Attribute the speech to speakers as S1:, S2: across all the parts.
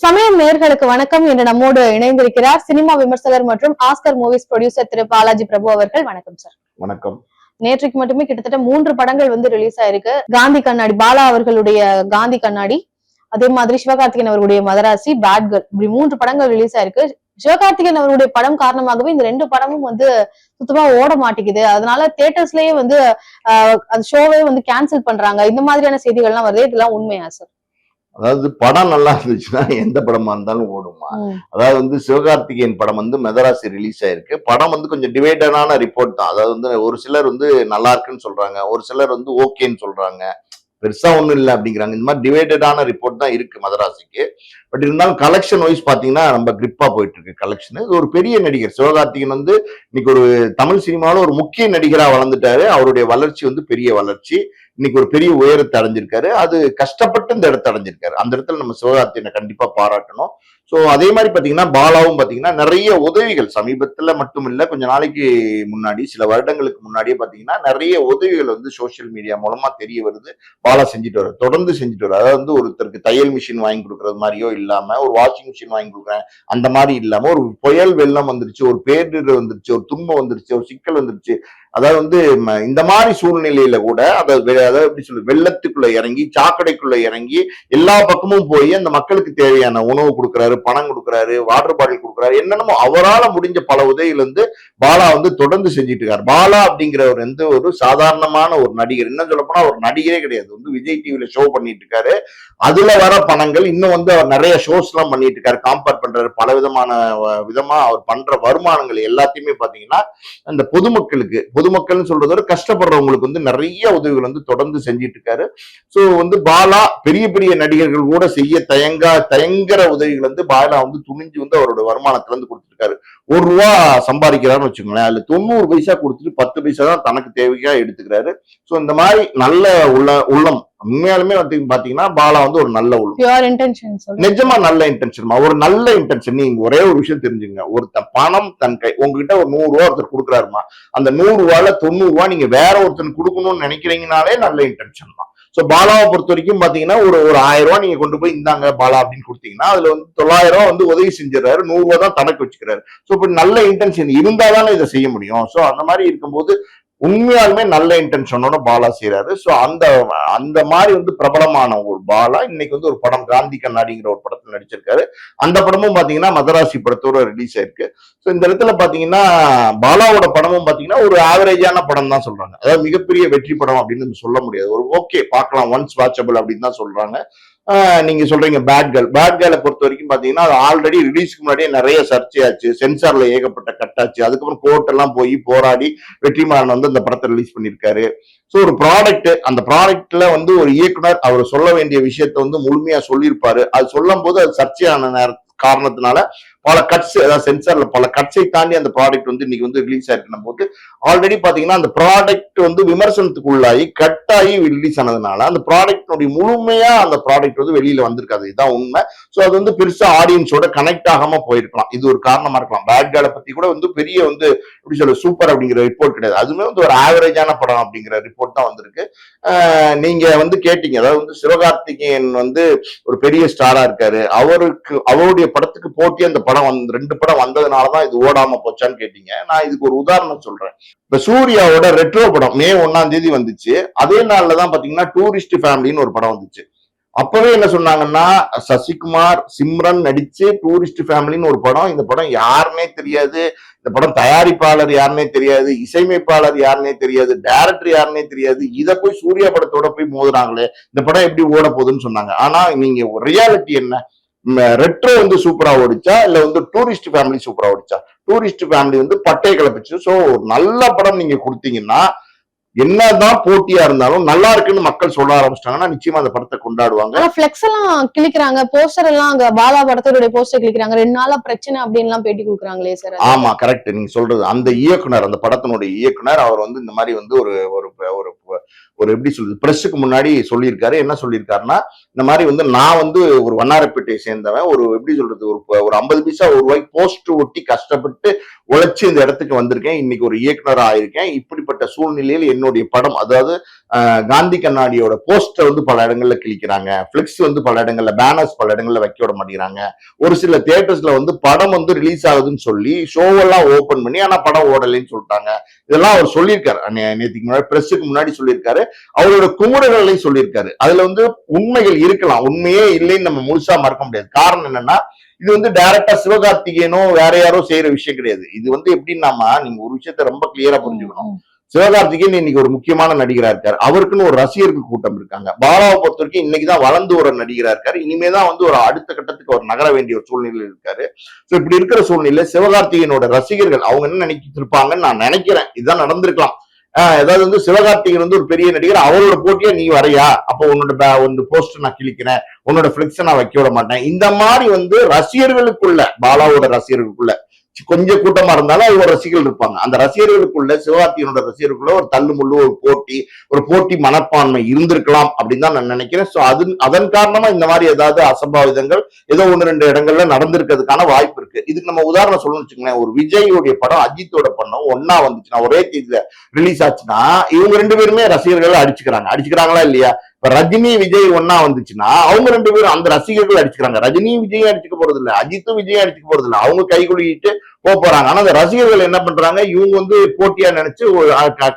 S1: சமயம் நேர்களுக்கு வணக்கம் என்று நம்மோடு இணைந்திருக்கிறார் சினிமா விமர்சகர் மற்றும் ஆஸ்கர் மூவிஸ் ப்ரொடியூசர் திரு பாலாஜி பிரபு அவர்கள். வணக்கம் சார்
S2: வணக்கம்.
S1: நேற்றுக்கு மட்டுமே கிட்டத்தட்ட மூன்று படங்கள் வந்து ரிலீஸ் ஆயிருக்கு. காந்தி கண்ணாடி பாலா அவர்களுடைய காந்தி கண்ணாடி அதே மாதிரி சிவகார்த்திகேயன் அவர்களுடைய மதராசி பேட் கேர்ள் இப்படி மூன்று படங்கள் ரிலீஸ் ஆயிருக்கு. சிவகார்த்திகேயன் அவருடைய படம் காரணமாகவே இந்த ரெண்டு படமும் வந்து சுத்தமா ஓட மாட்டேங்குது. அதனால தியேட்டர்ஸ்லயே வந்து அந்த ஷோவே வந்து கேன்சல் பண்றாங்க. இந்த மாதிரியான செய்திகள்லாம் வருது. இதெல்லாம் உண்மையா சார்
S2: அதாவது படம் நல்லா இருந்துச்சுன்னா எந்த படமா இருந்தாலும் ஓடுமா? அதாவது வந்து சிவகார்த்திகேயன் படம் வந்து மெதராசி ரிலீஸ் ஆயிருக்கு. படம் வந்து கொஞ்சம் டிவைடடான ரிப்போர்ட் தான். அதாவது வந்து ஒரு சிலர் வந்து நல்லா இருக்குன்னு சொல்றாங்க. ஒரு சிலர் வந்து ஓகேன்னு சொல்றாங்க. பெருசா ஒண்ணும் இல்லை அப்படிங்கிறாங்க. இந்த மாதிரி டிவைடடான ரிப்போர்ட் தான் இருக்கு மதராசிக்கு. பட் இருந்தாலும் கலெக்ஷன் வைஸ் பாத்தீங்கன்னா ரொம்ப கிரிப்பா போயிட்டு இருக்கு கலெக்ஷன் இது ஒரு பெரிய நடிகர். சிவகார்த்திகேயன் வந்து இன்னைக்கு ஒரு தமிழ் சினிமாவில் ஒரு முக்கிய நடிகரா வளர்ந்துட்டாரு. அவருடைய வளர்ச்சி வந்து பெரிய வளர்ச்சி. இன்னைக்கு ஒரு பெரிய உயரத்தை அடைஞ்சிருக்காரு. அது கஷ்டப்பட்டு இந்த இடத்தை அடைஞ்சிருக்காரு. அந்த இடத்துல நம்ம சிவகார்த்தியனை கண்டிப்பா பாராட்டணும். ஸோ அதே மாதிரி பார்த்தீங்கன்னா பாலாவும் பார்த்தீங்கன்னா நிறைய உதவிகள் சமீபத்தில் மட்டும் இல்லை கொஞ்ச நாளைக்கு முன்னாடி சில வருடங்களுக்கு முன்னாடியே பார்த்தீங்கன்னா நிறைய உதவிகள் வந்து சோஷியல் மீடியா மூலமாக தெரிய வருது. பாலா செஞ்சுட்டு வர தொடர்ந்து செஞ்சுட்டு வர அதாவது வந்து ஒருத்தருக்கு தையல் மிஷின் வாங்கி கொடுக்குறது மாதிரியோ இல்லாமல் ஒரு வாஷிங் மிஷின் வாங்கி கொடுக்குறேன் அந்த மாதிரி இல்லாமல் ஒரு புயல் வெள்ளம் வந்துருச்சு ஒரு பேரிடர் வந்துருச்சு ஒரு துன்பம் வந்துருச்சு ஒரு சிக்கல் வந்துருச்சு அதாவது வந்து இந்த மாதிரி சூழ்நிலையில கூட அதை வெ- அதாவது எப்படி சொல்லு வெள்ளத்துக்குள்ள இறங்கி சாக்கடைக்குள்ள இறங்கி எல்லா பக்கமும் போய் அந்த மக்களுக்கு தேவையான உணவு கொடுக்குறாரு பணம் கொடுக்குறாரு வாட்டர் பாட்டில் கொடுக்குறாரு என்னென்னமோ அவரால முடிஞ்ச பல உதவியில இருந்து பாலா வந்து தொடர்ந்து செஞ்சுட்டு இருக்காரு பாலா அப்படிங்கிறவர் வந்து ஒரு சாதாரணமான ஒரு நடிகர். என்ன சொல்ல போனா ஒரு நடிகரே கிடையாது. வந்து விஜய் டிவியில ஷோ பண்ணிட்டு இருக்காரு அதுல வர பணங்கள் இன்னும் வந்து அவர் நிறைய ஷோஸ் எல்லாம் பண்ணிட்டு இருக்காரு காம்பேர் பண்றாரு. பல விதமான விதமா அவர் பண்ற வருமானங்கள் எல்லாத்தையுமே பாத்தீங்கன்னா அந்த பொதுமக்களுக்கு பொதுமக்கள்னு சொல்றதோட கஷ்டப்படுறவங்களுக்கு வந்து நிறைய உதவிகள் வந்து தொடர்ந்து செஞ்சிட்டு இருக்காரு ஸோ வந்து பாலா பெரிய பெரிய நடிகர்கள் கூட செய்ய தயங்கா தயங்குற உதவிகள் வந்து பாலா வந்து துணிஞ்சு வந்து அவரோட வருமானத்துல இருந்து கொடுத்துருக்காரு ஒரு ரூபா சம்பாதிக்கிறாருன்னு வச்சுக்கோங்களேன். அதுல தொண்ணூறு பைசா கொடுத்துட்டு பத்து பைசா தான் தனக்கு தேவையா எடுத்துக்கிறாரு. ஸோ இந்த மாதிரி நல்ல உள்ள உள்ளம். உண்மையாலுமே வந்து பாத்தீங்கன்னா பாலா வந்து ஒரு நல்ல உள்ளம். நிஜமா நல்ல இன்டென்ஷன் ஒரு நல்ல இன்டென்ஷன் நீங்க ஒரே ஒரு விஷயம் தெரிஞ்சுங்க ஒருத்த பணம் தன் கை உங்ககிட்ட ஒரு நூறு ரூபா ஒருத்தர் கொடுக்குறாருமா? அந்த நூறு ரூபால தொண்ணூறு ரூபா நீங்க வேற ஒருத்தன் கொடுக்கணும்னு நினைக்கிறீங்கனாலே நல்ல இன்டென்ஷன் தான். சோ பாலாவை பொறுத்த வரைக்கும் பாத்தீங்கன்னா ஒரு ஒரு ஆயிரம் ரூபா நீங்க கொண்டு போய் இந்தாங்க பாலா அப்படின்னு கொடுத்தீங்கன்னா அதுல வந்து தொள்ளாயிரம் ரூபா வந்து உதவி செஞ்சிடறாரு. நூறு ரூபா தான் தனக்கு வச்சுக்கிறாரு. சோ இப்ப நல்ல இன்டென்ஷன் இருந்தா தானே இதை செய்ய முடியும். சோ அந்த மாதிரி இருக்கும்போது உண்மையாலுமே நல்ல இன்டென்ஷனோட பாலா செய்யறாரு ஸோ அந்த அந்த மாதிரி வந்து பிரபலமான ஒரு பாலா இன்னைக்கு வந்து ஒரு படம் காந்தி கண்ணாடிங்கிற ஒரு படத்தில் நடிச்சிருக்காரு. அந்த படமும் பாத்தீங்கன்னா மதராசி படத்தோட ரிலீஸ் ஆயிருக்கு. ஸோ இந்த இடத்துல பாத்தீங்கன்னா பாலாவோட படமும் பாத்தீங்கன்னா ஒரு ஆவரேஜான படம் தான் சொல்றாங்க. அதாவது மிகப்பெரிய வெற்றி படம் அப்படின்னு சொல்ல முடியாது. ஒரு ஓகே பார்க்கலாம் ஒன்ஸ் வாட்சபிள் அப்படின்னு தான் சொல்றாங்க. நீங்க சொல்றீங்க பேட் கேர்ள் பேட் கேர்ளை பொறுத்த வரைக்கும் பாத்தீங்கன்னா அது ஆல்ரெடி ரிலீஸ்க்கு முன்னாடியே நிறைய சர்ச்சையாச்சு சென்சார்ல ஏகப்பட்ட கட்டாச்சு அதுக்கப்புறம் கோர்ட் எல்லாம் போய் போராடி வெற்றிமாறன் வந்து அந்த படத்தை ரிலீஸ் பண்ணியிருக்காரு ஸோ ஒரு ப்ராடக்ட் அந்த ப்ராடக்ட்ல வந்து ஒரு இயக்குனர் அவர் சொல்ல வேண்டிய விஷயத்த வந்து முழுமையா சொல்லியிருப்பாரு. அது சொல்லும் போது அது சர்ச்சையான நேர காரணத்தினால பல கட்ஸ் அதாவது சென்சார்ல பல கட்ஸை தாண்டி அந்த ப்ராடக்ட் வந்து இன்னைக்கு வந்து ரிலீஸ் ஆயிருக்கணும் போது ஆல்ரெடி பாத்தீங்கன்னா அந்த ப்ராடக்ட் வந்து விமர்சனத்துக்கு உள்ளாகி கட் ஆகி ரிலீஸ் ஆனதுனால அந்த ப்ராடக்டினுடைய முழுமையா அந்த ப்ராடக்ட் வந்து வெளியில வந்திருக்காது. இதுதான் உண்மை. ஸோ அது வந்து பெருசா ஆடியன்ஸோட கனெக்ட் ஆகாம போயிருக்கலாம். இது ஒரு காரணமா இருக்கலாம். பேட் கேர்ளை பத்தி கூட வந்து பெரிய வந்து எப்படி சொல்ல சூப்பர் அப்படிங்கிற ரிப்போர்ட் கிடையாது. அதுவுமே வந்து ஒரு ஆவரேஜான படம் அப்படிங்கிற ரிப்போர்ட் தான் வந்திருக்கு. நீங்க வந்து கேட்டீங்க. அதாவது வந்து சிவகார்த்திகேயன் வந்து ஒரு பெரிய ஸ்டாரா இருக்காரு. அவருக்கு அவருடைய படத்துக்கு போட்டி அந்த படம் வந்து ரெண்டு படம் வந்ததுனாலதான் இது ஓடாம போச்சான்னு கேட்டீங்க. நான் இதுக்கு ஒரு உதாரணம் சொல்றேன். இப்ப சூர்யாவோட ரெட்ரோ படம் மே ஒன்னாம் தேதி வந்துச்சு. அதே நாள்ல தான் பாத்தீங்கன்னா டூரிஸ்ட் ஃபேமிலின்னு ஒரு படம் வந்துச்சு. அப்பவே என்ன சொன்னாங்கன்னா சசிகுமார் சிம்ரன் நடிச்சு டூரிஸ்ட் ஃபேமிலின்னு ஒரு படம். இந்த படம் யாருன்னே தெரியாது. இந்த படம் தயாரிப்பாளர் யாருன்னே தெரியாது. இசையமைப்பாளர் யாருன்னே தெரியாது. டைரக்டர் யாருன்னே தெரியாது. இதை போய் சூர்யா படத்தோட போய் மோதுறாங்களே. இந்த படம் எப்படி ஓட போகுதுன்னு சொன்னாங்க. ஆனா நீங்க ரியாலிட்டி என்ன? ரெட்ரோ வந்து சூப்பரா ஓடிச்சா இல்ல வந்து டூரிஸ்ட் ஃபேமிலி சூப்பரா ஓடிச்சா? டூரிஸ்ட் ஃபேமிலி வந்து பட்டையை கிளப்பிச்சு ஸோ ஒரு நல்ல படம் நீங்க கொடுத்தீங்கன்னா என்னதான் போட்டியா இருந்தாலும் நல்லா இருக்குன்னு மக்கள் சொல்ல ஆரம்பிச்சிட்டாங்கன்னா நிச்சயமா அந்த படத்தை கொண்டாடுவாங்க.
S1: ஆனா எல்லாம் கிழிக்கிறாங்க போஸ்டர் எல்லாம் அங்க பாலா படத்தோட போஸ்டர் கிழிக்கிறாங்க ரெண்டு நாளா பிரச்சனை அப்படின்னு எல்லாம் பேட்டி கொடுக்குறாங்களே சார்
S2: ஆமா கரெக்ட் நீங்க சொல்றது அந்த இயக்குனர் அந்த படத்தினுடைய இயக்குனர் அவர் வந்து இந்த மாதிரி வந்து ஒரு ஒரு ஒரு எப்படி சொல்றது பிரஸுக்கு முன்னாடி சொல்லியிருக்காரு. என்ன சொல்லியிருக்காருன்னா இந்த மாதிரி வந்து நான் வந்து ஒரு வண்ணாரப்பேட்டையை சேர்ந்தவன் ஒரு எப்படி சொல்றது ஒரு ஒரு ஐம்பது பைசா ஒரு ரூபாய்க்கு போஸ்ட் ஒட்டி கஷ்டப்பட்டு உழைச்சி இந்த இடத்துக்கு வந்திருக்கேன். இன்னைக்கு ஒரு இயக்குனராக ஆயிருக்கேன் இப்படிப்பட்ட சூழ்நிலையில் என்னுடைய படம் அதாவது காந்தி கண்ணாடியோட போஸ்டர் வந்து பல இடங்கள்ல கிழிக்கிறாங்க. பிளெக்ஸ் வந்து பல இடங்கள்ல பேனர்ஸ் பல இடங்கள்ல வைக்க விட மாட்டேங்கிறாங்க. ஒரு சில தியேட்டர்ஸ்ல வந்து படம் வந்து ரிலீஸ் ஆகுதுன்னு சொல்லி ஷோவெல்லாம் ஓபன் பண்ணி ஆனா படம் ஓடலைன்னு சொல்லிட்டாங்க. இதெல்லாம் அவர் சொல்லியிருக்காரு. நேற்றுக்கு நேத்துக்கு முன்னாடி பிரஸுக்கு முன்னாடி சொல்லியிருக்காரு. அவரோட குமுறுகளையும் சொல்லியிருக்காரு. அதுல வந்து உண்மைகள் இருக்கலாம். உண்மையே இல்லைன்னு நம்ம முழுசா மறக்க முடியாது. காரணம் என்னன்னா இது வந்து டைரக்டா சிவகார்த்திகேயனோ வேற யாரோ செய்யற விஷயம் கிடையாது. இது வந்து எப்படின்னாமா நீங்க ஒரு விஷயத்த ரொம்ப கிளியரா புரிஞ்சுக்கணும். சிவகார்த்திகேயன் இன்னைக்கு ஒரு முக்கியமான நடிகரா இருக்காரு. அவருக்குன்னு ஒரு ரசிகர்கள் கூட்டம் இருக்காங்க. பாலாவை பொறுத்த வரைக்கும் இன்னைக்கு தான் வளர்ந்து ஒரு நடிகரா இருக்காரு. இனிமேதான் வந்து ஒரு அடுத்த கட்டத்துக்கு ஒரு நகர வேண்டிய ஒரு சூழ்நிலையில் இருக்காரு. சோ இப்படி இருக்கிற சூழ்நிலை சிவகார்த்திகேயனோட ரசிகர்கள் அவங்க என்ன நினைச்சிட்டு இருப்பாங்கன்னு நான் நினைக்கிறேன். இதுதான் நடந்திருக்கலாம். ஏதாவது வந்து சிவகார்த்திகன் வந்து ஒரு பெரிய நடிகர் அவரோட போட்டியா நீ வரையா? அப்போ உன்னோட பே- உன்னோட போஸ்டர் நான் கிழிக்கிறேன். உன்னோட பிளெக்ஸை நான் வைக்க விட மாட்டேன். இந்த மாதிரி வந்து ரசிகர்களுக்குள்ள பாலாவோட ரசிகர்களுக்குள்ள கொஞ்சம் கூட்டமா இருந்தாலும் அது ஒரு ரசிகர்கள் இருப்பாங்க. அந்த ரசிகர்களுக்குள்ள சிவகார்த்தியனோட ரசிகர்களுக்குள்ள ஒரு தள்ளுமுள்ளு ஒரு போட்டி ஒரு போட்டி மனப்பான்மை இருந்திருக்கலாம் அப்படின்னு தான் நான் நினைக்கிறேன். சோ அது அதன் காரணமா இந்த மாதிரி ஏதாவது அசம்பாவிதங்கள் ஏதோ ஒன்று ரெண்டு இடங்கள்ல நடந்திருக்கிறதுக்கான வாய்ப்பு இருக்கு. இதுக்கு நம்ம உதாரணம் சொல்லணும்னு வச்சுக்கோங்களேன். ஒரு விஜயோடைய படம் அஜித்தோட படம் ஒன்னா வந்துச்சுன்னா ஒரே தேதியில ரிலீஸ் ஆச்சுன்னா இவங்க ரெண்டு பேருமே ரசிகர்கள் அடிச்சுக்கிறாங்க. அடிச்சுக்கிறாங்களா இல்லையா? இப்ப ரஜினி விஜய் ஒன்னா வந்துச்சுன்னா அவங்க ரெண்டு பேரும் அந்த ரசிகர்கள் அடிச்சுக்கிறாங்க. ரஜினி விஜயும் அடிச்சுக்க போறது இல்ல. அஜித்தும் விஜயும் அடிச்சுக்க போறது இல்ல. அவங்க கை குலுக்கிட்டு போக போறாங்க. ஆனா அந்த ரசிகர்கள் என்ன பண்றாங்க? இவங்க வந்து போட்டியா நினைச்சு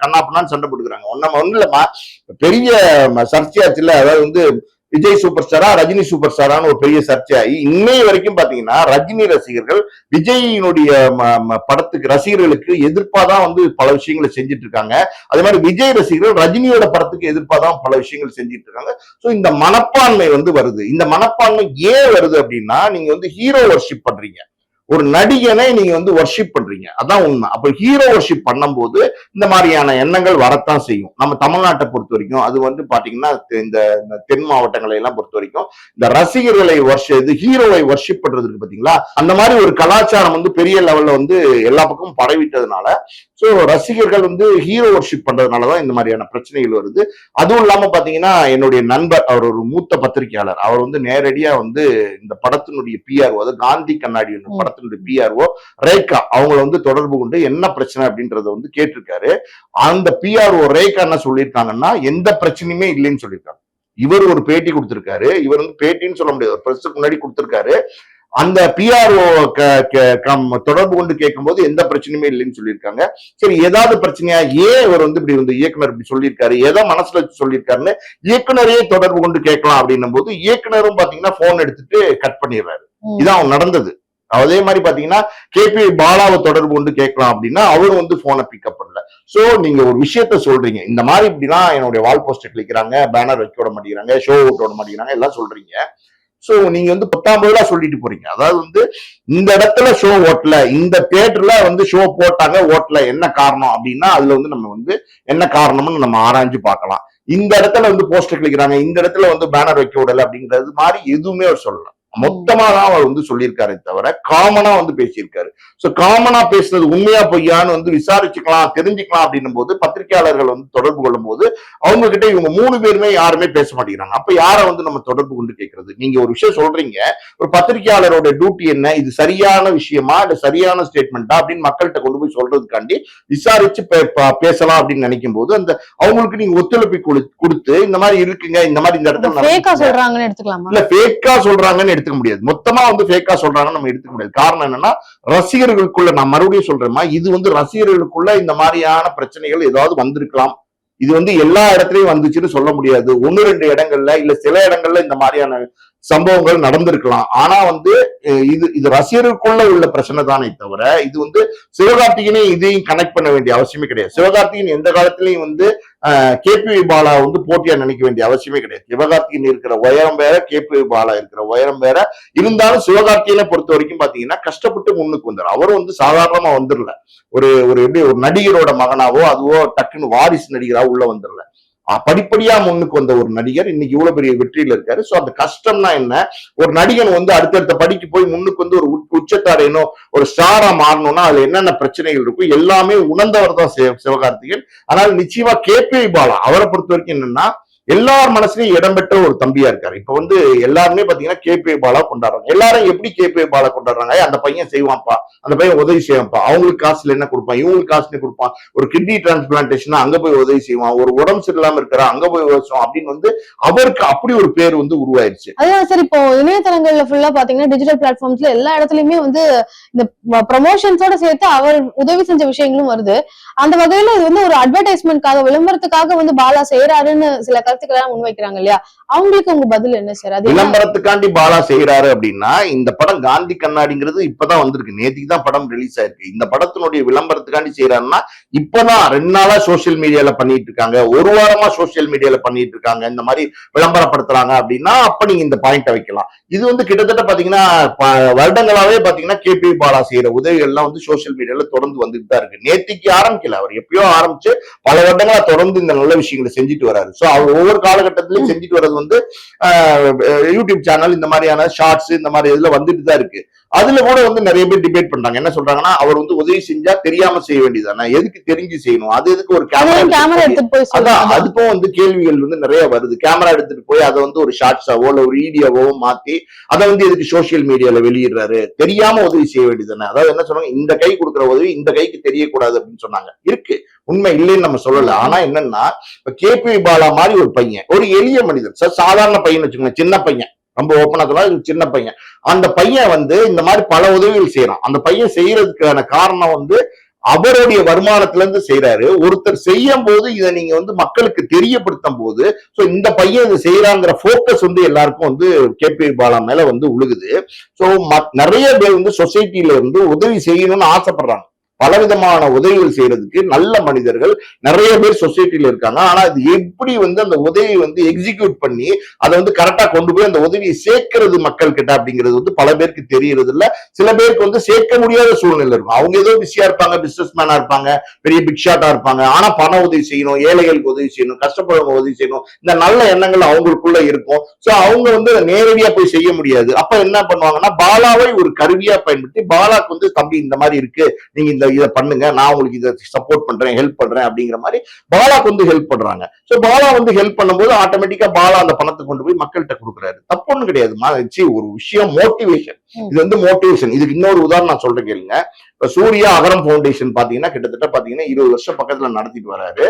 S2: கண்ணாப்பண்ணான்னு சண்டை போட்டுக்கிறாங்க. ஒன்னும் ஒண்ணு இல்லம்மா பெரிய ம- சர்ச்சையாச்சுல அதாவது வந்து விஜய் சூப்பர் ஸ்டாரா ரஜினி சூப்பர் ஸ்டாரான்னு ஒரு பெரிய சர்ச்சையாகி இன்னைய வரைக்கும் பாத்தீங்கன்னா ரஜினி ரசிகர்கள் விஜயினுடைய ம- ம- படத்துக்கு ரசிகர்களுக்கு எதிர்ப்பாதான் வந்து பல விஷயங்களை செஞ்சுட்டு இருக்காங்க அதே மாதிரி விஜய் ரசிகர்கள் ரஜினியோட படத்துக்கு எதிர்ப்பாதான் பல விஷயங்கள் செஞ்சுட்டு இருக்காங்க ஸோ இந்த மனப்பான்மை வந்து வருது. இந்த மனப்பான்மை ஏன் வருது அப்படின்னா நீங்க வந்து ஹீரோ வர்ஷிப் பண்றீங்க. ஒரு நடிகனை நீங்க வந்து ஒர்ஷிப் பண்றீங்க. அதான் உண்மை. அப்ப ஹீரோ ஒர்ஷிப் பண்ணும்போது இந்த மாதிரியான எண்ணங்கள் வரத்தான் செய்யும். நம்ம தமிழ்நாட்டை பொறுத்த வரைக்கும் அது வந்து பாத்தீங்கன்னா இந்த இந்த தென் மாவட்டங்களை எல்லாம் பொறுத்த வரைக்கும் இந்த ரசிகர்களை வர்ஷ இது ஹீரோவை ஒர்ஷிப் பண்றது இருக்கு பாத்தீங்களா? அந்த மாதிரி ஒரு கலாச்சாரம் வந்து பெரிய லெவல்ல வந்து எல்லா பக்கமும் பரவிட்டதுனால சோ ரசிகர்கள் வந்து ஹீரோ வர்ஷிப் பண்றதுனாலதான் இந்த மாதிரியான பிரச்சனைகள் வருது. அதுவும் இல்லாம பாத்தீங்கன்னா என்னுடைய நண்பர் அவர் ஒரு மூத்த பத்திரிகையாளர். அவர் வந்து நேரடியா வந்து இந்த படத்தினுடைய பிஆர்ஓ அதாவது காந்தி கண்ணாடி. படத்தினுடைய பிஆர்ஓ ரேகா அவங்கள வந்து தொடர்பு கொண்டு என்ன பிரச்சனை அப்படின்றத வந்து கேட்டிருக்காரு. அந்த பிஆர்ஓ ரேகா என்ன சொல்லியிருக்காங்கன்னா எந்த பிரச்சனையுமே இல்லைன்னு சொல்லியிருக்காங்க. இவர் ஒரு பேட்டி கொடுத்திருக்காரு. இவர் வந்து பேட்டின்னு சொல்ல முடியாது. பிரஸுக்கு முன்னாடி கொடுத்திருக்காரு. அந்த பிஆர்ஓ தொடர்பு கொண்டு கேட்கும்போது எந்த பிரச்சனையுமே இல்லைன்னு சொல்லியிருக்காங்க. சரி ஏதாவது பிரச்சனையா? ஏன் இவர் வந்து இப்படி வந்து இயக்குனர் இப்படி சொல்லியிருக்காரு. எதை மனசுல சொல்லியிருக்காருன்னு இயக்குனரையே தொடர்பு கொண்டு கேட்கலாம் அப்படின்னும் போது இயக்குனரும் பாத்தீங்கன்னா போன் எடுத்துட்டு கட் பண்ணிடுறாரு. இதான் நடந்தது. அதே மாதிரி பாத்தீங்கன்னா கேபி பாலாவை தொடர்பு கொண்டு கேட்கலாம் அப்படின்னா அவரும் வந்து போனை பிக்கப் பண்ணல. சோ நீங்க ஒரு விஷயத்த சொல்றீங்க. இந்த மாதிரி இப்படிலாம் என்னுடைய வால் போஸ்டர் கிளிக்கிறாங்க பேனர் வைக்க விட மாட்டேங்கிறாங்க ஷோ அவுட் விட மாட்டேங்கிறாங்க எல்லாம் சொல்றீங்க. ஸோ நீங்க வந்து பத்தாம் பதிலா சொல்லிட்டு போறீங்க. அதாவது வந்து இந்த இடத்துல ஷோ ஓட்டல இந்த தியேட்டர்ல வந்து ஷோ போட்டாங்க ஓட்டல என்ன காரணம் அப்படின்னா அதுல வந்து நம்ம வந்து என்ன காரணம்னு நம்ம ஆராய்ஞ்சு பார்க்கலாம். இந்த இடத்துல வந்து போஸ்டர் கிளிக்கிறாங்க இந்த இடத்துல வந்து பேனர் வைக்க விடல அப்படிங்கிறது மாதிரி எதுவுமே அவர் சொல்லல. மொத்தமா தான் அவர் வந்து சொல்லியிருக்காரு தவிர காமனா வந்து பேசியிருக்காரு. சோ காமனா பேசுனது உண்மையா பொய்யான்னு வந்து விசாரிச்சுக்கலாம் தெரிஞ்சுக்கலாம் அப்படின்னும் போது பத்திரிகையாளர்கள் வந்து தொடர்பு கொள்ளும் போது அவங்க கிட்ட இவங்க மூணு பேருமே யாருமே பேச மாட்டேங்கிறாங்க. அப்ப யாரை வந்து நம்ம தொடர்பு கொண்டு கேட்கறது? நீங்க ஒரு விஷயம் சொல்றீங்க ஒரு பத்திரிகையாளரோட டியூட்டி என்ன? இது சரியான விஷயமா? இல்ல சரியான ஸ்டேட்மெண்டா அப்படின்னு மக்கள்கிட்ட கொண்டு போய் சொல்றதுக்காண்டி விசாரிச்சு பேசலாம் அப்படின்னு நினைக்கும் போது அந்த அவங்களுக்கு நீங்க ஒத்துழைப்பு கொடு- கொடுத்து இந்த மாதிரி இருக்குங்க இந்த மாதிரி இந்த இடத்துல.
S1: சொல்றாங்கன்னு எடுத்துக்கலாமா?
S2: இல்ல ஃபேக்கா சொல்றாங்கன்னு எடுத்துக்க முடியாது. மொத்தமா வந்து ஃபேக்கா சொல்றாங்கன்னு நம்ம எடுத்துக்க முடியாது. காரணம் என்னன்னா ரசிகர்களுக்குள்ள நான் மறுபடியும் சொல்றேமா இது வந்து ரசிகர்களுக்குள்ள இந்த மாதிரியான பிரச்சனைகள் ஏதாவது வந்திருக்கலாம். இது வந்து எல்லா இடத்துலயும் வந்துச்சுன்னு சொல்ல முடியாது. ஒன்னு ரெண்டு இடங்கள்ல இல்ல சில இடங்கள்ல இந்த மாதிரியான சம்பவங்கள் நடந்திருக்கலாம். ஆனா வந்து இது இது ரசிகர்களுக்குள்ள உள்ள பிரச்சனை தானே தவிர இது வந்து சிவகார்த்திகனே இதையும் கனெக்ட் பண்ண வேண்டிய அவசியமே கிடையாது. சிவகார்த்திகன் எந்த காலத்திலையும் வந்து கேபி பாலா வந்து போட்டியா நினைக்க வேண்டிய அவசியமே கிடையாது. சிவகார்த்திகேயன் இருக்கிற உயரம் வேற கேபி பாலா இருக்கிற உயரம் வேற. இருந்தாலும் சிவகார்த்திகனை பொறுத்த வரைக்கும் பாத்தீங்கன்னா கஷ்டப்பட்டு முன்னுக்கு வந்தார். அவரும் வந்து சாதாரணமா வந்துடல. ஒரு ஒரு எப்படி ஒரு நடிகரோட மகனாவோ அதுவோ டக்குன்னு வாரிசு நடிகராக உள்ள வந்துடல. படிப்படியா முன்னுக்கு வந்த ஒரு நடிகர். இன்னைக்கு இவ்வளவு பெரிய வெற்றியில இருக்காரு. சோ அந்த கஷ்டம்னா என்ன? ஒரு நடிகன் வந்து அடுத்தடுத்த படிக்கு போய் முன்னுக்கு வந்து ஒரு உச்ச- உச்சத்தை அடையணும் ஒரு ஸ்டாரா மாறணும்னா அதுல என்னென்ன பிரச்சனைகள் இருக்கும் எல்லாமே உணர்ந்தவர் தான் சிவ- சிவகார்த்திகேயன். ஆனால் நிச்சயமா கேபி பாலா அவரை பொறுத்த வரைக்கும் என்னன்னா எல்லார் மனசுலயும் இடம்பெற்ற ஒரு தம்பியா இருக்காரு. இப்ப வந்து எல்லாருமே பாத்தீங்கன்னா கேபி பாலா கொண்டாடுறாங்க. எல்லாரும் எப்படி கேபி பாலா கொண்டாடுறாங்க? அந்த பையன் செய்வான்ப்பா. அந்த பையன் உதவி செய்வான்ப்பா. அவங்களுக்கு காசுல என்ன கொடுப்பான்? இவங்களுக்கு காசுல கொடுப்பான். ஒரு கிட்னி டிரான்ஸ்பிளான்டேஷன் அங்க போய் உதவி செய்வான். ஒரு உடம்பு சரியில்லாம இருக்கிறா அங்க போய் உதவி செய்வான் அப்படின்னு வந்து அவருக்கு அப்படி ஒரு பேர் வந்து உருவாயிருச்சு.
S1: அதான் சார் இப்போ இணையதளங்கள்ல ஃபுல்லா பாத்தீங்கன்னா டிஜிட்டல் பிளாட்ஃபார்ம்ஸ்ல எல்லா இடத்துலயுமே வந்து இந்த ப்ரமோஷன்ஸோட சேர்த்து அவர் உதவி செஞ்ச விஷயங்களும் வருது. அந்த வகையில இது வந்து ஒரு அட்வர்டைஸ்மெண்ட்காக விளம்பரத்துக்காக வந்து பாலா செய்யறாருன்னு சில கருத்துக்களை எல்லாம் முன்வைக்கிறாங்க இல்லையா? அவங்களுக்கு உங்க பதில் என்ன சார்? அது
S2: விளம்பரத்துக்காண்டி பாலா செய்யறாரு அப்படின்னா இந்த படம் காந்தி கண்ணாடிங்கிறது இப்பதான் வந்திருக்கு. நேத்திக்கு தான் படம் ரிலீஸ் ஆயிருக்கு. இந்த படத்தினுடைய விளம்பரத்துக்காண்டி செய்யறாருன்னா இப்பதான் ரெண்டு நாளா சோசியல் மீடியால பண்ணிட்டு இருக்காங்க. ஒரு வாரமா சோசியல் மீடியால பண்ணிட்டு இருக்காங்க. இந்த மாதிரி விளம்பரப்படுத்துறாங்க அப்படின்னா அப்ப நீங்க இந்த பாயிண்ட வைக்கலாம். இது வந்து கிட்டத்தட்ட பாத்தீங்கன்னா வருடங்களாவே பாத்தீங்கன்னா கேபி பாலா செய்யற உதவிகள்லாம் வந்து சோசியல் மீடியால தொடர்ந்து வந்துட்டு தான் இருக்கு. நேத்திக்கு ஆரம்பிக்கல. அவர் எப்பயோ ஆரம்பிச்சு பல வருடங்களா தொடர்ந்து இந்த நல்ல விஷயங்களை செஞ்சுட்டு வராரு. சோ அவர் ஒவ்வொரு காலகட்டத்திலயும் செஞ்சுட்டு வர்றது வந்து யூடியூப் சேனல் இந்த மாதிரியான ஷார்ட்ஸ் இந்த மாதிரி இதுல வந்துட்டு தான் இருக்கு. அதுல கூட வந்து நிறைய பேர் டிபேட் பண்றாங்க. என்ன சொல்றாங்கன்னா அவர் வந்து உதவி செஞ்சா தெரியாம செய்ய வேண்டியதானே எதுக்கு தெரிஞ்சு செய்யணும்? அது எதுக்கு ஒரு
S1: கேமரா
S2: கேமரா
S1: எடுத்துட்டு போய்
S2: அதான் அதுக்கும் வந்து கேள்விகள் வந்து நிறைய வருது. கேமரா எடுத்துட்டு போய் அதை வந்து ஒரு ஷார்ட்ஸாவோ இல்ல ஒரு வீடியோவோ மாத்தி அதை வந்து எதுக்கு சோசியல் மீடியால வெளியிடுறாரு? தெரியாம உதவி செய்ய வேண்டியதுதானே? அதாவது என்ன சொன்னாங்க இந்த கை கொடுக்குற உதவி இந்த கைக்கு தெரியக்கூடாது அப்படின்னு சொன்னாங்க. இருக்கு. உண்மை இல்லைன்னு நம்ம சொல்லல. ஆனா என்னன்னா இப்ப கேபி பாலா மாதிரி ஒரு பையன் ஒரு எளிய மனிதன். சார் சாதாரண பையன் வச்சுக்கோங்க சின்ன பையன். ரொம்ப ஓப்பனா சொல்லலாம் இது சின்ன பையன். அந்த பையன் வந்து இந்த மாதிரி பல உதவிகள் செய்யறான். அந்த பையன் செய்யறதுக்கான காரணம் வந்து அவருடைய வருமானத்துல இருந்து செய்யறாரு ஒருத்தர் செய்யும் போது இதை நீங்க வந்து மக்களுக்கு தெரியப்படுத்தும் போது ஸோ இந்த பையன் இதை செய்யறாங்கிற போக்கஸ் வந்து எல்லாருக்கும் வந்து கேபி பாலா மேல வந்து உழுகுது. ஸோ நிறைய பேர் வந்து சொசைட்டில இருந்து உதவி செய்யணும்னு ஆசைப்படுறாங்க. பலவிதமான உதவிகள் செய்யறதுக்கு நல்ல மனிதர்கள் நிறைய பேர் சொசைட்டில இருக்காங்க. ஆனா அது எப்படி வந்து அந்த உதவியை வந்து எக்ஸிக்யூட் பண்ணி அதை வந்து கரெக்டா கொண்டு போய் அந்த உதவியை சேர்க்கிறது மக்கள் கிட்ட அப்படிங்கிறது வந்து பல பேருக்கு தெரியறது இல்ல சில பேருக்கு வந்து சேர்க்க முடியாத சூழ்நிலை இருக்கும். அவங்க ஏதோ பிஸியா இருப்பாங்க பிசினஸ் மேனா இருப்பாங்க பெரிய பிக் ஷாட்டா இருப்பாங்க. ஆனா பண உதவி செய்யணும் ஏழைகளுக்கு உதவி செய்யணும் கஷ்டப்படுறவங்க உதவி செய்யணும். இந்த நல்ல எண்ணங்கள் அவங்களுக்குள்ள இருக்கும். சோ அவங்க வந்து அதை நேரடியா போய் செய்ய முடியாது. அப்ப என்ன பண்ணுவாங்கன்னா பாலாவை ஒரு கருவியா பயன்படுத்தி பாலாக்கு வந்து தம்பி இந்த மாதிரி இருக்கு. நீங்க இந்த இதை பண்ணுங்க நான் உங்களுக்கு இதை சப்போர்ட் பண்றேன் ஹெல்ப் பண்றேன் அப்படிங்கிற மாதிரி பாலாக்கு வந்து ஹெல்ப் பண்றாங்க. சோ பாலா வந்து ஹெல்ப் பண்ணும்போது ஆட்டோமேட்டிக்கா பாலா அந்த பணத்தை கொண்டு போய் மக்கள்கிட்ட கொடுக்குறாரு. தப்பு ஒண்ணும் கிடையாது ஒரு விஷயம் மோட்டிவேஷன். இது வந்து மோட்டிவேஷன் இதுக்கு இன்னொரு உதாரணம் நான் சொல்றேன் கேளுங்க. இப்ப சூர்யா அகரம் ஃபவுண்டேஷன் பாத்தீங்கன்னா கிட்டத்தட்ட பாத்தீங்கன்னா இருபது வருஷம் பக்கத்துல நடத்திட்டு வராரு.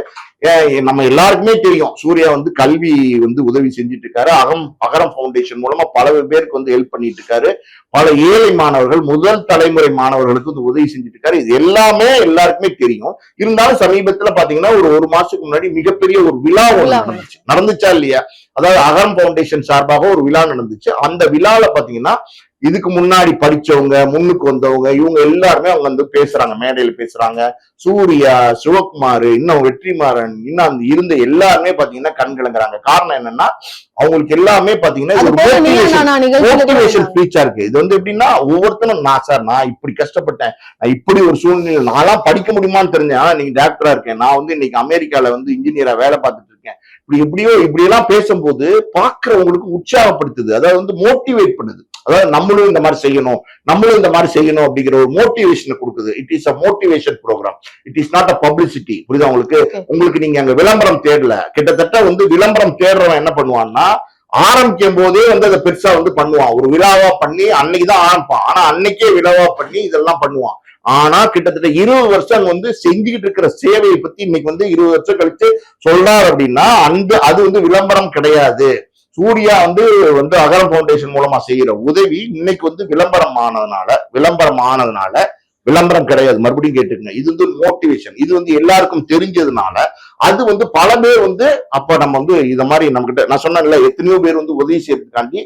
S2: ஏன் நம்ம எல்லாருக்குமே தெரியும். சூர்யா வந்து கல்வி வந்து உதவி செஞ்சுட்டு இருக்காரு அகம் அகரம் ஃபவுண்டேஷன் மூலமா பல பேருக்கு வந்து ஹெல்ப் பண்ணிட்டு இருக்காரு பல ஏழை மாணவர்கள் முதல் தலைமுறை மாணவர்களுக்கு வந்து உதவி செஞ்சுட்டு இருக்காரு இது எல்லாமே எல்லாருக்குமே தெரியும். இருந்தாலும் சமீபத்துல பாத்தீங்கன்னா ஒரு ஒரு மாசத்துக்கு முன்னாடி மிகப்பெரிய ஒரு விழா நடந்துச்சு. நடந்துச்சா இல்லையா? அதாவது அகரம் ஃபவுண்டேஷன் சார்பாக ஒரு விழா நடந்துச்சு. அந்த விழால பாத்தீங்கன்னா இதுக்கு முன்னாடி படிச்சவங்க முன்னுக்கு வந்தவங்க இவங்க எல்லாருமே அவங்க வந்து பேசுறாங்க மேடையில பேசுறாங்க. சூர்யா சிவகுமார் இன்னும் வெற்றிமாறன் இன்னும் அந்த இருந்த எல்லாருமே பாத்தீங்கன்னா கண் கலங்குறாங்க. காரணம் என்னன்னா அவங்களுக்கு எல்லாமே பாத்தீங்கன்னா ஸ்பீச்சா இருக்கு. இது வந்து எப்படின்னா ஒவ்வொருத்தரும் நான் சார் நான் இப்படி கஷ்டப்பட்டேன் நான் இப்படி ஒரு சூழ்நிலை நான்லாம் படிக்க முடியுமான்னு தெரிஞ்சேன். ஆனா நீங்க டாக்டரா இருக்கேன். நான் வந்து இன்னைக்கு அமெரிக்கால வந்து இன்ஜினியரா வேலை பார்த்துட்டு இருக்கேன். இப்படி எப்படியோ இப்படி எல்லாம் பேசும்போது பாக்குறவங்களுக்கு உற்சாகப்படுத்துது. அதாவது வந்து மோட்டிவேட் பண்ணுது. அதாவது நம்மளும் இந்த மாதிரி செய்யணும் நம்மளும் இந்த மாதிரி செய்யணும் அப்படிங்கிற ஒரு மோட்டிவேஷனை கொடுக்குது. It is a motivation program it is not a publicity புரியுதா உங்களுக்கு. உங்களுக்கு நீங்க அங்க விளம்பரம் தேடல. கிட்டத்தட்ட வந்து விளம்பரம் தேடுறவன் என்ன பண்ணுவான்னா ஆரம்பிக்கும் போதே வந்து அதை பெருசா வந்து பண்ணுவான். ஒரு விழாவா பண்ணி அன்னைக்கு தான் ஆரம்பிப்பான். ஆனா அன்னைக்கே விழாவா பண்ணி இதெல்லாம் பண்ணுவான். ஆனா கிட்டத்தட்ட இருபது வருஷம் வந்து செஞ்சுக்கிட்டு இருக்கிற சேவையை பத்தி இன்னைக்கு வந்து இருபது வருஷம் கழிச்சு சொல்றாரு அப்படின்னா அந்த அது வந்து விளம்பரம் கிடையாது. சூர்யா வந்து வந்து அகரம் ஃபவுண்டேஷன் மூலமா செய்யற உதவி இன்னைக்கு வந்து விளம்பரம் ஆனதுனால விளம்பரம் ஆனதுனால விளம்பரம் கிடையாது. மறுபடியும் கேட்டுக்கங்க. இது வந்து மோட்டிவேஷன் இது வந்து எல்லாருக்கும் தெரிஞ்சதுனால அது வந்து பல பேர் வந்து அப்ப நம்ம வந்து இத மாதிரி நம்ம கிட்ட நான் சொன்னேன்ல எத்தனையோ பேர் வந்து உதவி செய்யறதுக்காண்டி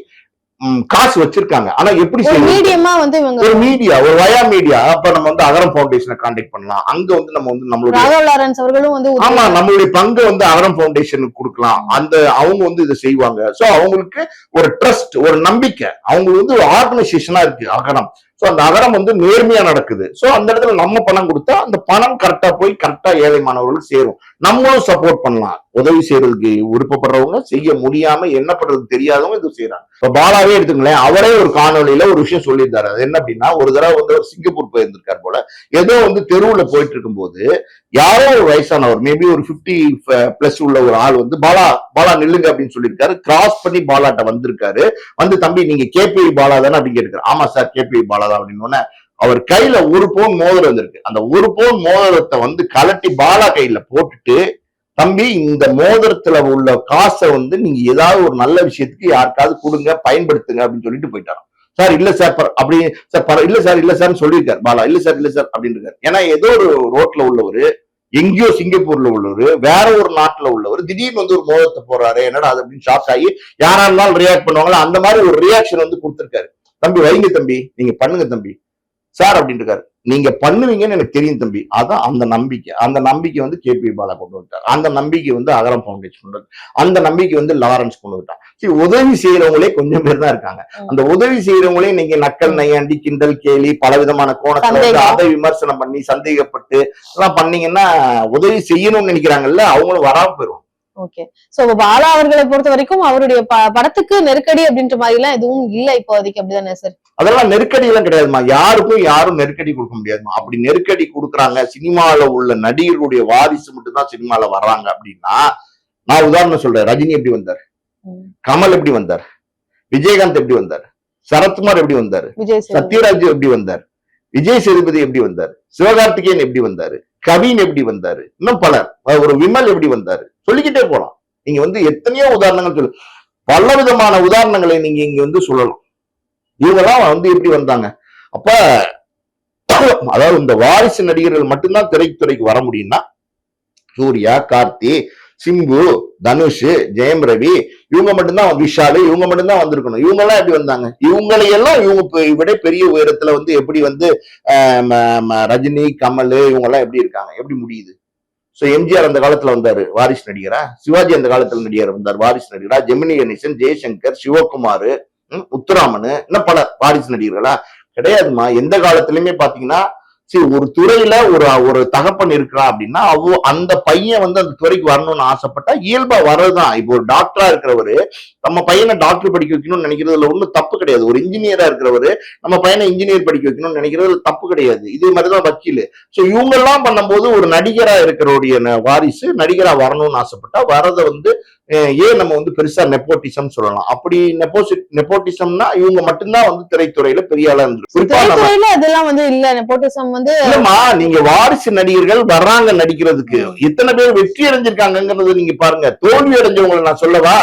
S2: காசு வச்சிருக்காங்க. ஆனா எப்படி
S1: மீடியமா வந்து இவங்க
S2: ஒரு மீடியா ஒரு வயா மீடியா. அப்ப நம்ம வந்து அகரம் ஃபவுண்டேஷனை கான்டாக்ட் பண்ணலாம். அங்க வந்து நம்ம வந்து நம்மளுடைய
S1: ராகவ் லாரன்ஸ் அவர்களும் வந்து
S2: ஆமா நம்மளுடைய பங்கு வந்து அகரம் ஃபவுண்டேஷனுக்கு கொடுக்கலாம். அந்த அவங்க வந்து இதை செய்வாங்க. சோ அவங்களுக்கு ஒரு ட்ரஸ்ட் ஒரு நம்பிக்கை. அவங்க வந்து ஒரு ஆர்கனைசேஷனா இருக்கு அகரம். ஸோ அந்த அகரம் வந்து நேர்மையா நடக்குது. ஸோ அந்த இடத்துல நம்ம பணம் கொடுத்தா அந்த பணம் கரெக்டா போய் கரெக்டா ஏழை மாணவர்களுக்கு சேரும். நம்மளும் சப்போர்ட் பண்ணலாம். உதவி செய்யறதுக்கு விருப்பப்படுறவங்க செய்ய முடியாம என்ன பண்றது தெரியாதவங்க இது செய்யறாங்க இப்ப பாலாவே எடுத்துங்களேன் அவரே ஒரு காணொலியில ஒரு விஷயம் சொல்லியிருந்தாரு. அது என்ன அப்படின்னா ஒரு தடவை வந்து அவர் சிங்கப்பூர் போயிருந்திருக்கார் போல ஏதோ வந்து தெருவுல போயிட்டு இருக்கும்போது யாரோ ஒரு வயசானவர் மேபி ஒரு 50 பிளஸ் உள்ள ஒரு ஆள் வந்து பாலா பாலா நில்லுங்க அப்படின்னு சொல்லியிருக்காரு. கிராஸ் பண்ணி பாலாட்ட வந்திருக்காரு. வந்து தம்பி நீங்க கேபிஐ பாலா தானே? அப்படின்னு கேட்டுக்காரு ஆமா சார் கேபிஐ பாலா கூடாதா அப்படின்னு உடனே அவர் கையில ஒரு பவுன் மோதிரம் வந்திருக்கு அந்த ஒரு பவுன் மோதிரத்தை வந்து கலட்டி பாலா கையில போட்டுட்டு தம்பி இந்த மோதிரத்துல உள்ள காசை வந்து நீங்க ஏதாவது ஒரு நல்ல விஷயத்துக்கு யாருக்காவது கொடுங்க பயன்படுத்துங்க அப்படின்னு சொல்லிட்டு போயிட்டாராம். சார் இல்ல சார் அப்படி சார் பர- இல்ல சார் இல்ல சார்னு சொல்லியிருக்காரு பாலா. இல்ல சார் இல்ல சார் அப்படின்னு இருக்காரு ஏன்னா ஏதோ ஒரு ரோட்ல உள்ளவர் எங்கேயோ சிங்கப்பூர்ல உள்ளவர் வேற ஒரு நாட்டுல உள்ளவர் திடீர்னு வந்து ஒரு மோதத்தை போறாரு என்னடா அது அப்படின்னு ஷாக் ஆகி யாரா இருந்தாலும் ரியாக்ட் பண்ணுவாங்களா? அந்த மாதிரி ஒரு ரியாக்ஷன் வந்து கொடுத்துருக்காரு. தம்பி வைங்க தம்பி. நீங்க பண்ணுங்க தம்பி. சார் அப்படின்னு இருக்காரு நீங்க பண்ணுவீங்கன்னு எனக்கு தெரியும் தம்பி. அதான் அந்த நம்பிக்கை. அந்த நம்பிக்கை வந்து கேபி பாலா கொண்டு வந்துட்டார். அந்த நம்பிக்கை வந்து அகரம் ஃபவுண்டேஷன் கொண்டு அந்த நம்பிக்கை வந்து லாரன்ஸ் கொண்டு வந்துட்டார். சரி உதவி செய்யறவங்களே கொஞ்சம் பேர் தான் இருக்காங்க. அந்த உதவி செய்யறவங்களே நீங்க நக்கல் நையாண்டி கிண்டல் கேலி பல விதமான கோணத்துல. அதை விமர்சனம் பண்ணி சந்தேகப்பட்டு எல்லாம் பண்ணீங்கன்னா உதவி செய்யணும்னு நினைக்கிறாங்கல்ல அவங்களும் வராம போயிரும்
S1: ஓகே சோ பாலா அவர்களை பொறுத்த வரைக்கும் அவருடைய படத்துக்கு நெருக்கடி அப்படின்ற மாதிரி எல்லாம் எதுவும் இல்ல இப்போதைக்கு அப்படிதானே சார்
S2: அதெல்லாம் நெருக்கடி எல்லாம் கிடையாதுமா. யாருக்கும் யாரும் நெருக்கடி கொடுக்க முடியாதுமா. அப்படி நெருக்கடி கொடுக்குறாங்க. சினிமால உள்ள நடிகர்களுடைய வாரிசு மட்டும் தான் சினிமால வர்றாங்க அப்படின்னா நான் உதாரணம் சொல்றேன். ரஜினி எப்படி வந்தார். கமல் எப்படி வந்தார்? விஜயகாந்த் எப்படி வந்தார்? சரத்குமார் எப்படி வந்தார். சத்யராஜ் எப்படி வந்தார்? விஜய் சேதுபதி எப்படி வந்தார்? சிவகார்த்திகேயன் எப்படி வந்தாரு? கவின் எப்படி வந்தாரு? இன்னும் பலர். ஒரு விமல் எப்படி வந்தாரு? சொல்லிக்கிட்டே போலாம். நீங்க வந்து எத்தனையோ உதாரணங்கள் சொல்லு. பல விதமான உதாரணங்களை நீங்க இங்க வந்து சொல்லலாம். இவங்கெல்லாம் வந்து எப்படி வந்தாங்க? அப்ப அதாவது இந்த வாரிசு நடிகர்கள் மட்டும்தான் திரைத்துறைக்கு வர முடியும்னா சூர்யா கார்த்தி சிம்பு தனுஷ் ஜெயம் ரவி இவங்க மட்டும்தான் விஷாலு இவங்க மட்டும்தான் வந்திருக்கணும். இவங்க எல்லாம் எப்படி வந்தாங்க? இவங்களையெல்லாம் இவங்க விட பெரிய உயரத்துல வந்து எப்படி வந்து ம- ம- ரஜினி கமல் இவங்க எல்லாம் எப்படி இருக்காங்க? எப்படி முடியுது? ஸோ எம்ஜிஆர் அந்த காலத்துல வந்தாரு வாரிசு நடிகரா? சிவாஜி அந்த காலத்துல நடிகர் வந்தார் வாரிசு நடிகரா? ஜெமினி கணேசன் ஜெய்சங்கர் சிவகுமார் உத்தராமனு இன்னும் பல வாரிசு நடிகர்களா? கிடையாதுமா எந்த காலத்திலயுமே பாத்தீங்கன்னா சரி ஒரு துறையில ஒரு ஒரு தகப்பன் இருக்கிறான் அப்படின்னா அவ அந்த பையன் வந்து அந்த துறைக்கு வரணும்னு ஆசைப்பட்டா இயல்பா வர்றதுதான். இப்போ ஒரு டாக்டரா இருக்கிறவரு நம்ம பையனை டாக்டர் படிக்க வைக்கணும்னு நினைக்கிறதுல ஒன்றும் தப்பு கிடையாது. ஒரு இன்ஜினியரா இருக்கிறவரு நம்ம பையனை இன்ஜினியர் படிக்க வைக்கணும்னு நினைக்கிறதுல தப்பு கிடையாது. இதே மாதிரிதான் வக்கீல். ஸோ இவங்க எல்லாம் பண்ணும்போது ஒரு நடிகரா இருக்கிறவருடைய ந- வாரிசு நடிகரா வரணும்னு ஆசைப்பட்டா வரதை வந்து ஏன் நம்ம வந்து பெருசா நெப்போட்டிசம் சொல்லலாம்? அப்படி நெப்போசி நெப்போட்டிசம்னா இவங்க மட்டும்தான் வந்து திரைத்துறையில பெரிய ஆளா இருந்துரு குறிப்பா நம்ம
S1: திரைத்துறையில அதெல்லாம் வந்து இல்ல. நெப்போட்டிசம் வந்து
S2: இல்லம்மா நீங்க வாரிசு நடிகர்கள் வர்றாங்க நடிக்கிறதுக்கு. எத்தனை பேர் வெற்றி அடைஞ்சிருக்காங்கங்கிறது நீங்க பாருங்க. தோல்வி அடைஞ்சவங்களை நான் சொல்லவா?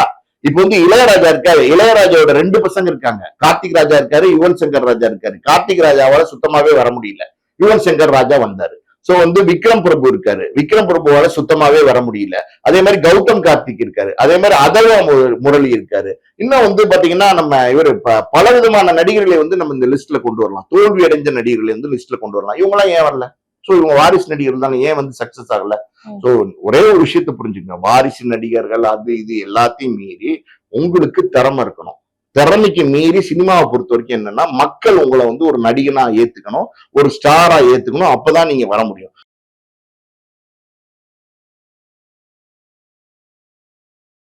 S2: இப்ப வந்து இளையராஜா இருக்காரு. இளையராஜாவோட ரெண்டு பசங்க இருக்காங்க. கார்த்திக் ராஜா இருக்காரு யுவன் சங்கர் ராஜா இருக்காரு. கார்த்திக் ராஜாவால சுத்தமாவே வர முடியல. யுவன் சங்கர் ராஜா வந்தாரு. சோ வந்து விக்ரம் பிரபு இருக்காரு. விக்ரம் பிரபுவால சுத்தமாவே வர முடியல. அதே மாதிரி கௌதம் கார்த்திக் இருக்காரு. அதே மாதிரி அதர்வா முரளி இருக்காரு. இன்னும் வந்து பாத்தீங்கன்னா நம்ம இவர் பல விதமான நடிகர்களை வந்து நம்ம இந்த லிஸ்ட்ல கொண்டு வரலாம். தோல்வி அடைஞ்ச நடிகர்களை வந்து லிஸ்ட்ல கொண்டு வரலாம். இவங்க எல்லாம் ஏன் வரல? சோ இவங்க வாரிசு நடிகர்கள் தானே ஏன் வந்து சக்சஸ் ஆகல. சோ ஒரே ஒரு விஷயத்த புரிஞ்சுக்கங்க. வாரிசு நடிகர்கள் அது இது எல்லாத்தையும் மீறி உங்களுக்கு திறமை இருக்கணும். திறமைக்கு மீறி சினிமாவை பொறுத்த வரைக்கும் என்னன்னா மக்கள் உங்களை வந்து ஒரு நடிகனா ஏத்துக்கணும் ஒரு ஸ்டாரா ஏத்துக்கணும் அப்பதான் நீங்க வர முடியும்.